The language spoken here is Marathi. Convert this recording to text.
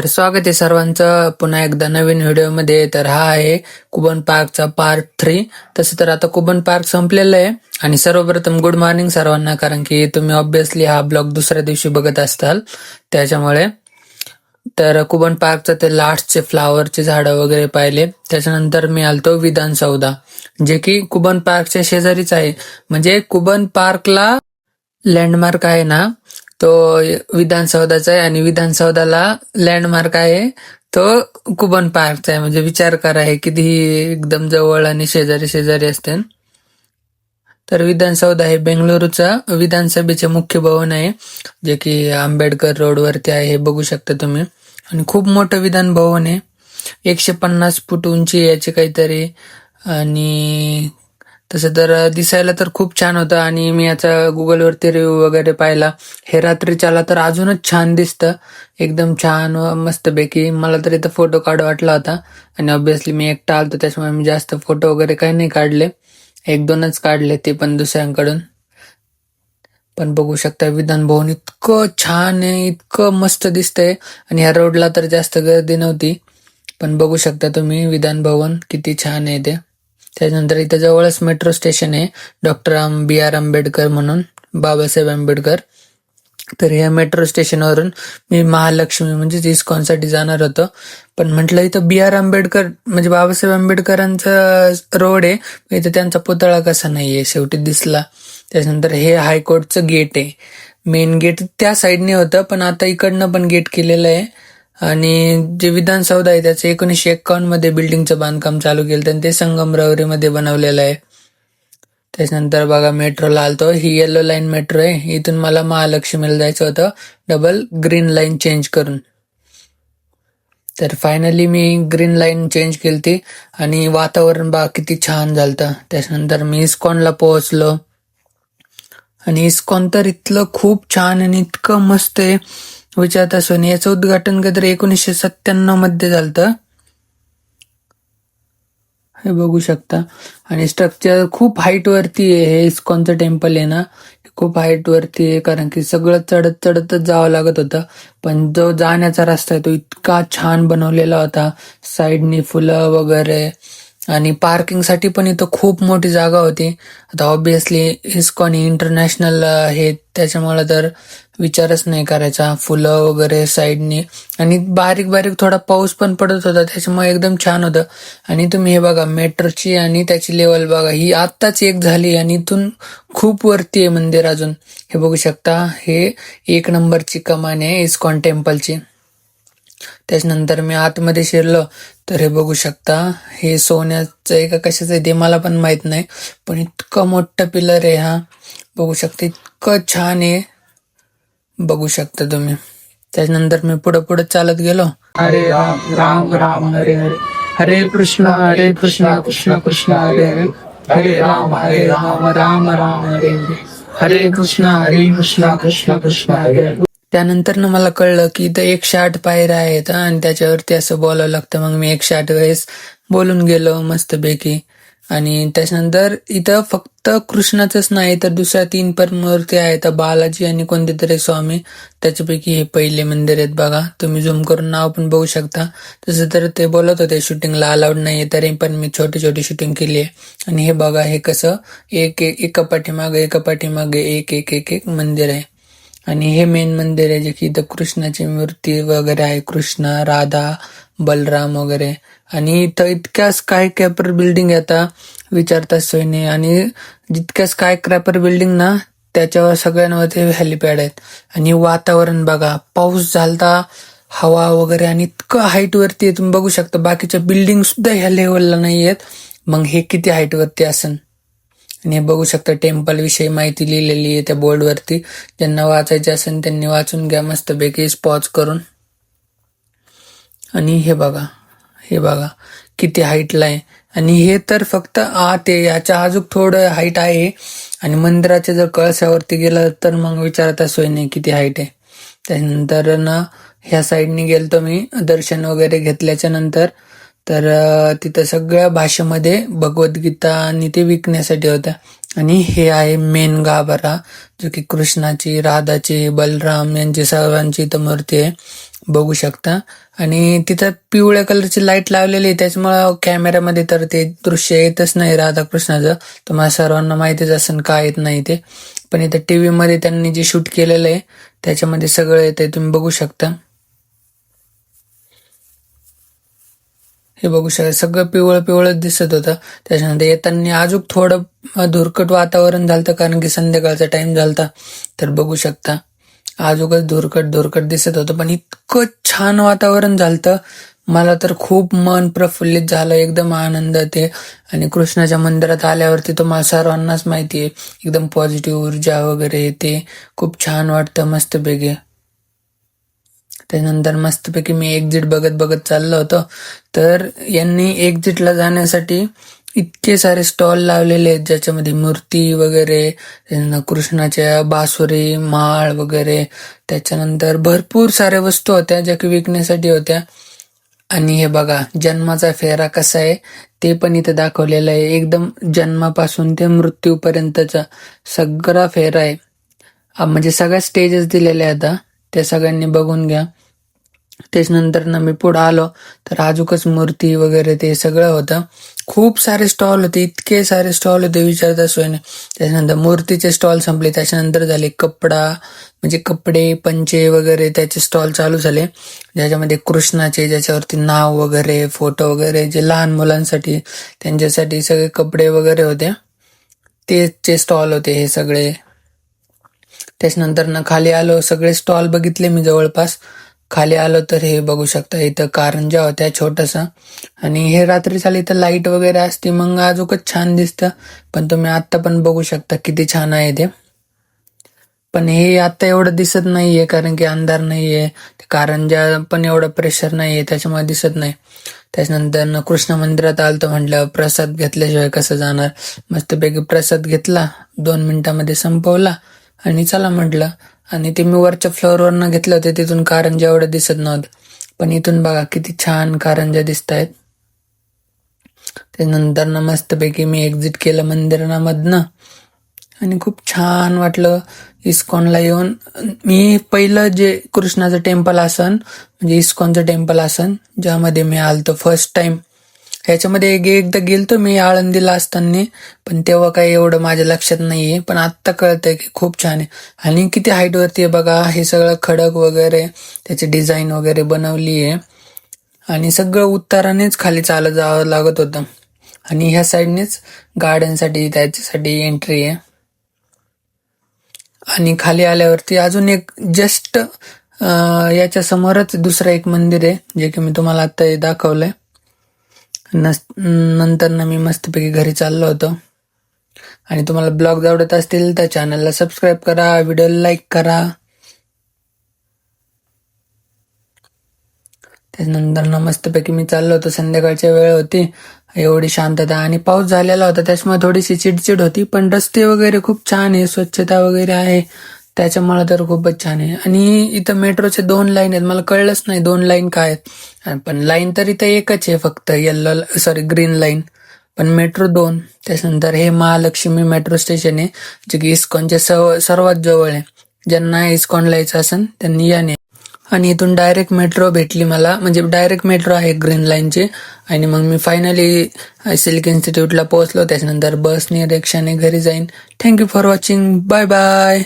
तर स्वागत आहे सर्वांचं. पुन्हा एकदा नवीन व्हिडिओमध्ये. तर हा आहे कुबन पार्कचा पार्ट थ्री तसं तर आता कुबन पार्क संपलेलं आहे. आणि सर्वप्रथम गुड मॉर्निंग सर्वांना कारण की तुम्ही ऑब्विसली हा ब्लॉग दुसऱ्या दिवशी बघत असताल. त्याच्यामुळे तर कुबन पार्कचं ते लास्टचे फ्लावरचे झाडं वगैरे पाहिले. त्याच्यानंतर मी आलतो विधान सौदा जे की कुबन पार्कच्या शेजारीच आहे. म्हणजे कुबन पार्कला लँडमार्क आहे ना तो विधानसौदाचा आहे आणि विधानसौदाला लँडमार्क आहे. तो कुबन पार्कचा आहे. म्हणजे विचार करा हे किती एकदम जवळ आणि शेजारी शेजारी असते. तर विधानसौदा हे बेंगळुरूचा विधानसभेचे मुख्य भवन आहे. जे की आंबेडकर रोडवरती आहे. हे बघू शकता तुम्ही. आणि खूप मोठं विधान भवन आहे. एकशे पन्नास फूट उंची याची काहीतरी. आणि तसं तर दिसायला तर खूप छान होतं आणि मी याचा गुगलवरती रिव्ह्यू वगैरे पाहिला. हे रात्रीच्याला तर अजूनच छान दिसतं. एकदम छान व मस्तपैकी. मला तर इथं फोटो काढ वाटला होता. आणि ऑब्व्हियसली मी एकटा आलतो त्याच्यामुळे मी जास्त फोटो वगैरे काही नाही काढले. एक दोनच काढले ते पण दुसऱ्यांकडून. पण बघू शकता विधान भवन इतकं छान आहे इतकं मस्त दिसतंय. आणि ह्या रोडला तर जास्त गर्दी नव्हती. पण बघू शकता तुम्ही विधान भवन किती छान आहे ते. त्याच्यानंतर इथं जवळच मेट्रो स्टेशन आहे. डॉक्टर आम बी आर आंबेडकर म्हणून बाबासाहेब आंबेडकर. तर या मेट्रो स्टेशनवरून मी महालक्ष्मी म्हणजेच इस्कॉनसाठी जाणार होतो. पण म्हटलं इथं बी आर आंबेडकर म्हणजे बाबासाहेब आंबेडकरांचा रोड आहे. इथं त्यांचा पुतळा कसा नाहीये? शेवटी दिसला. त्याच्यानंतर हे हायकोर्टचं गेट आहे. मेन गेट त्या साईडने होतं पण आता इकडनं पण गेट केलेलं आहे. आणि जे विधानसौधा आहे त्याचं एकोणीसशे एक्कावन्नमध्ये बिल्डिंगचं बांधकाम चालू केलं आणि ते संगमरवरीमध्ये बनवलेलं आहे. त्याच्यानंतर बघा मेट्रोला आलतो. ही येलो लाईन मेट्रो आहे. इथून मला महालक्ष्मीला जायचं होतं. डबल ग्रीन लाईन चेंज करून. तर फायनली मी ग्रीन लाईन चेंज केली आणि वातावरण बा किती छान झालं त्याच्यानंतर मी इस्कॉनला पोहोचलो. आणि इस्कॉन तर इथलं खूप छान आणि इतकं मस्त आहे. विचारता असून याचं उद्घाटन कधी एकोणीसशे सत्त्याण्णवमध्ये झालं हे बघू शकता. आणि स्ट्रक्चर खूप हाईट वरती आहे. हे इस्कॉनचं टेम्पल आहे ना. खूप हाईट वरती आहे. कारण की सगळं चढत चढतच जावं लागत होतं. पण जो जाण्याचा रस्ता आहे तो इतका छान बनवलेला होता. साईडनी फुलं वगैरे. आणि पार्किंगसाठी पण इथं खूप मोठी जागा होती. आता ऑब्विसली इस्कॉन इंटरनॅशनल हे त्याच्यामुळे तर विचारच नाही करायचा. फुलं वगैरे साईडनी. आणि बारीक बारीक थोडा पाऊस पण पडत होता त्याच्यामुळे एकदम छान होतं. आणि तुम्ही हे बघा मेट्रोची आणि त्याची लेवल बघा ही आत्ताच एक झाली आणि इथून खूप वरती आहे मंदिर अजून. हे बघू शकता हे एक नंबरची कमान आहे इस्कॉन टेम्पलची. त्याच्यानंतर मी आतमध्ये शिरलो तर हे बघू शकता हे सोन्याचं आहे का कशाचं आहे ते मला पण माहीत नाही. पण इतकं मोठं पिलर आहे हा. बघू शकता इतकं छान आहे. बघू शकता तुम्ही. त्याच्यानंतर मी पुढे पुढे चालत गेलो. हरे राम राम राम हरे हरे. हरे कृष्ण हरे कृष्ण कृष्ण कृष्ण हरे हरे. हरे राम हरे राम राम राम हरे हरे. हरे कृष्ण हरे कृष्ण कृष्ण कृष्ण हरे हरे. त्यानंतर ना मला कळलं की इथं एकशे आठ पायऱ्या आहेत आणि त्याच्यावरती असं बोलावं लागतं. मग मी एकशे आठ वेळेस बोलून गेलो मस्तपैकी. आणि त्याच्यानंतर इथं फक्त कृष्णाचंच नाही तर दुसऱ्या तीन पण मूर्ती आहेत बालाजी आणि कोणते तरी स्वामी. त्याच्यापैकी हे पहिले मंदिर आहेत बघा. तुम्ही झूम करून नाव पण बघू शकता. तसं तर ते बोलत होते शूटिंगला अलाउड नाही तरी पण मी छोटी छोटी शूटिंग केली आहे आणि हे बघा हे कसं एक एक एका पाठीमागे एका पाठीमागे एक एक एक एक मंदिर आहे. आणि हे मेन मंदिर आहे जे की इथं कृष्णाची मूर्ती वगैरे आहे. कृष्ण राधा बलराम वगैरे. आणि इथं इतक्या स्काय क्रॅपर बिल्डिंग येता विचारतात सोयने. आणि जितक्या स्काय क्रॅपर बिल्डिंग ना त्याच्यावर सगळ्यांवरती हेलिपॅड आहेत. आणि वातावरण बघा पाऊस झालता हवा वगैरे आणि इतकं हाईटवरती आहे तुम्ही बघू शकता. बाकीच्या बिल्डिंग सुद्धा ह्या लेवलला नाही आहेत. मग हे किती हाईटवरती असन? आणि हे बघू शकता टेम्पल विषयी माहिती लिहिलेली आहे त्या बोर्डवरती ज्यांना वाचायची असेल त्यांनी वाचून घ्या मस्तपैकी स्पॉच करून. आणि हे बघा हे बघा किती हाईटला आहे. आणि हे तर फक्त आत आहे याच्या अजून थोडं हाईट आहे. आणि मंदिराच्या जर कळसावरती गेलं तर मग विचारता सोय नाही किती हाईट आहे. त्यानंतर ना ह्या साईडनी गेलतो मी दर्शन वगैरे घेतल्याच्या नंतर. तर तिथं सगळ्या भाषेमध्ये भगवद्गीता आणि ते विकण्यासाठी होत्या. आणि हे आहे मेन गाभारा जो की कृष्णाची राधाची बलराम यांची सर्वांची इथं मूर्ती आहे. बघू शकता. आणि तिथं पिवळ्या कलरची लाइट लावलेली आहे. त्याच्यामुळं कॅमेऱ्यामध्ये तर ते दृश्य येतच नाही राधाकृष्णाचं. तुम्हाला सर्वांना माहितीच असेल का येत नाही ते. पण इथं टी मध्ये त्यांनी जे शूट केलेलं आहे त्याच्यामध्ये सगळं येतंय. तुम्ही बघू शकता. हे बघू शकता. सगळं पिवळं पिवळच दिसत होतं. त्याच्यानंतर येताना अजून थोडं धुरकट वातावरण झालं कारण की संध्याकाळचा टाइम झालता. तर बघू शकता. आजूकच धुरकट धुरकट दिसत होतं पण इतकं छान वातावरण झालतं. मला तर खूप मन प्रफुल्लित झालं एकदम आनंद ते. आणि कृष्णाच्या मंदिरात आल्यावरती मला सर्वांनाच माहिती आहे एकदम पॉझिटिव्ह ऊर्जा वगैरे येते खूप छान वाटतं मस्तपैकी. त्यानंतर मस्तपैकी मी एक्झिट बघत बघत चाललो होतो. तर यांनी एक्झिटला जाण्यासाठी इतके सारे स्टॉल लावलेले आहेत ज्याच्यामध्ये मूर्ती वगैरे कृष्णाच्या बासुरी माळ वगैरे. त्याच्यानंतर भरपूर साऱ्या वस्तू होत्या ज्या की विकण्यासाठी होत्या. आणि हे बघा जन्माचा फेरा कसा आहे ते पण इथे दाखवलेलं आहे. एकदम जन्मापासून ते मृत्यूपर्यंतचा सगळा फेरा आहे. म्हणजे सगळ्या स्टेजेस दिलेल्या आहेत आता त्या सगळ्यांनी बघून घ्या. त्याच्यानंतर ना मी पुढे आलो तर आजूकच मूर्ती वगैरे ते सगळं होतं. खूप सारे स्टॉल होते इतके सारे स्टॉल होते विचारता सोयने त्याच्यानंतर मूर्तीचे स्टॉल संपले त्याच्यानंतर झाले कपडा म्हणजे कपडे पंचे वगैरे त्याचे स्टॉल चालू झाले. ज्याच्यामध्ये कृष्णाचे ज्याच्यावरती नाव वगैरे फोटो वगैरे जे लहान मुलांसाठी त्यांच्यासाठी सगळे कपडे वगैरे होते. तेचे स्टॉल होते हे सगळे. त्याच्यानंतर ना खाली आलो सगळे स्टॉल बघितले मी जवळपास. खाली आलो तर हे बघू शकता इथं कारंजा होत्या छोटासा. आणि हे रात्री चाल इथं लाइट वगैरे असते मग अजूकच छान दिसतं. पण तुम्ही आत्ता पण बघू शकता किती छान आहे ते. पण हे आता एवढं दिसत नाहीये कारण की अंधार नाहीये. कारंजा पण एवढं प्रेशर नाहीये त्याच्यामुळे दिसत नाही. त्याच्यानंतर कृष्ण मंदिरात आलतो म्हटलं प्रसाद घेतल्याशिवाय कसं जाणार? मस्तपैकी प्रसाद घेतला दोन मिनिटामध्ये संपवला. आणि चला म्हटलं आणि ते मी वरच्या फ्लोअरवरनं घेतलं होते तिथून कारंजा एवढं दिसत नव्हतं. पण इथून बघा किती छान कारंजा दिसत आहेत त्यानंतर ना मस्तपैकी मी एक्झिट केलं मंदिरामधनं. आणि खूप छान वाटलं इस्कॉनला येऊन. मी पहिलं जे कृष्णाचं टेम्पल आसन म्हणजे इस्कॉनचं टेम्पल आसन ज्यामध्ये मी आलतो फर्स्ट टाइम ह्याच्यामध्ये एक एकदा गेलतो मी आळंदीला असताना पण तेव्हा काही एवढं माझ्या लक्षात नाहीये. पण आत्ता कळतंय की खूप छान आहे. आणि किती हाईट वरती आहे बघा हे सगळं खडक वगैरे त्याची डिझाईन वगैरे बनवली आहे. आणि सगळं उत्तरानेच खाली चालत जावं लागत होतं. आणि ह्या साईडनेच गार्डनसाठी त्याच्यासाठी एंट्री आहे. आणि खाली आल्यावरती अजून एक जस्ट याच्या समोरच दुसरं एक मंदिर आहे जे की मी तुम्हाला आता दाखवलंय. नस नंतर ना मी मस्तपैकी घरी चाललो होतो. आणि तुम्हाला ब्लॉग आवडत असतील तर चॅनलला सबस्क्राईब करा व्हिडिओला लाईक करा. त्याच्यानंतर ना मस्तपैकी मी चाललो होतो. संध्याकाळच्या वेळ होती. एवढी शांतता आणि पाऊस झालेला होता. त्याच्यामुळे थोडीशी चिडचिड होती. पण रस्ते वगैरे खूप छान आहे. स्वच्छता वगैरे आहे. त्याच्यामुळे तर खूपच छान आहे. आणि इथं मेट्रोचे दोन लाईन आहेत. मला कळलंच नाही दोन लाईन काय आहेत. पण लाईन तर इथं एकच आहे फक्त. येल्लो सॉरी ग्रीन लाईन पण मेट्रो दोन त्याच्यानंतर हे महालक्ष्मी मेट्रो स्टेशन आहे जे की इस्कॉनच्या सर्व सर्वात जवळ आहे. ज्यांना इस्कॉनला यायचं असेल त्यांनी याने आणि इथून डायरेक्ट मेट्रो भेटली मला. म्हणजे डायरेक्ट मेट्रो आहे ग्रीन लाईनची आणि मग मी फायनली सिल्क इन्स्टिट्यूटला पोहोचलो. त्याच्यानंतर बसने रिक्षाने घरी जाईन. Thank you for watching bye bye